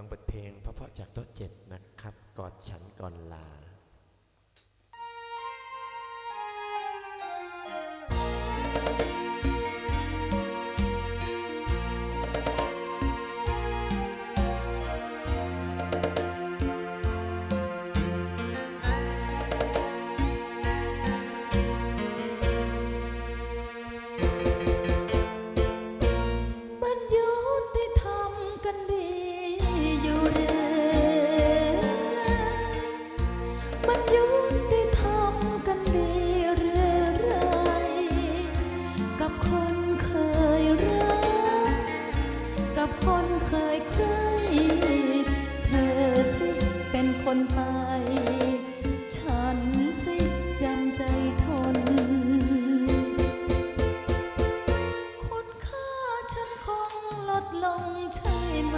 ฟังบทเพลงเพราะๆจากโต๊ะเจ็ดนะครับ กอดฉันก่อนลา เป็นคนไป ฉันสิจำใจทน คุณค่าฉันคงลดลงใช่ไหม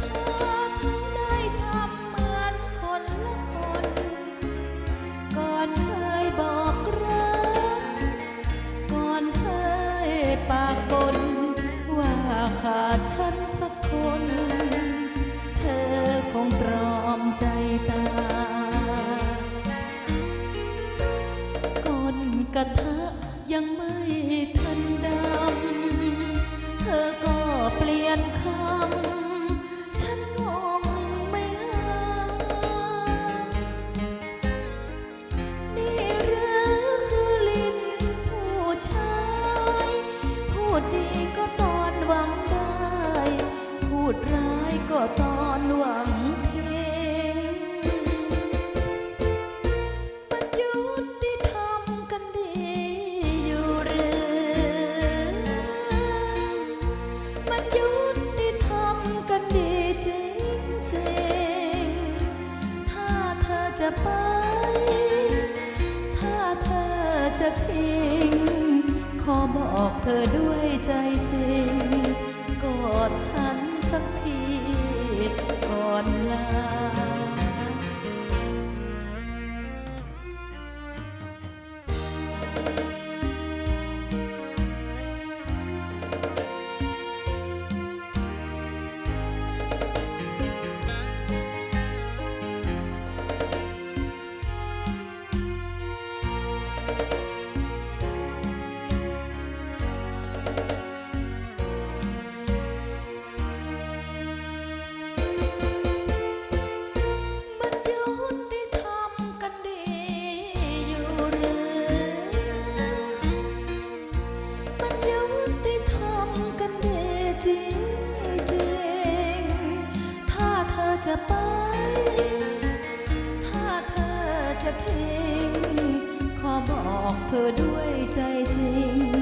ถ้าถึงได้ทำเหมือนคนละคน ก่อนเคยบอกรัก ก่อนเคยปากบนว่าขาดฉันสักคน กระทะยังไม่ทันดำ เธอก็เปลี่ยนคำ มันยุติธรรมกันดีจริงจริงๆถ้าเธอจะไป ถ้าเธอจะทิ้ง ขอบอกเธอด้วยใจจริง จะไป ถ้าเธอจะทิ้ง ขอบอกเธอด้วยใจจริง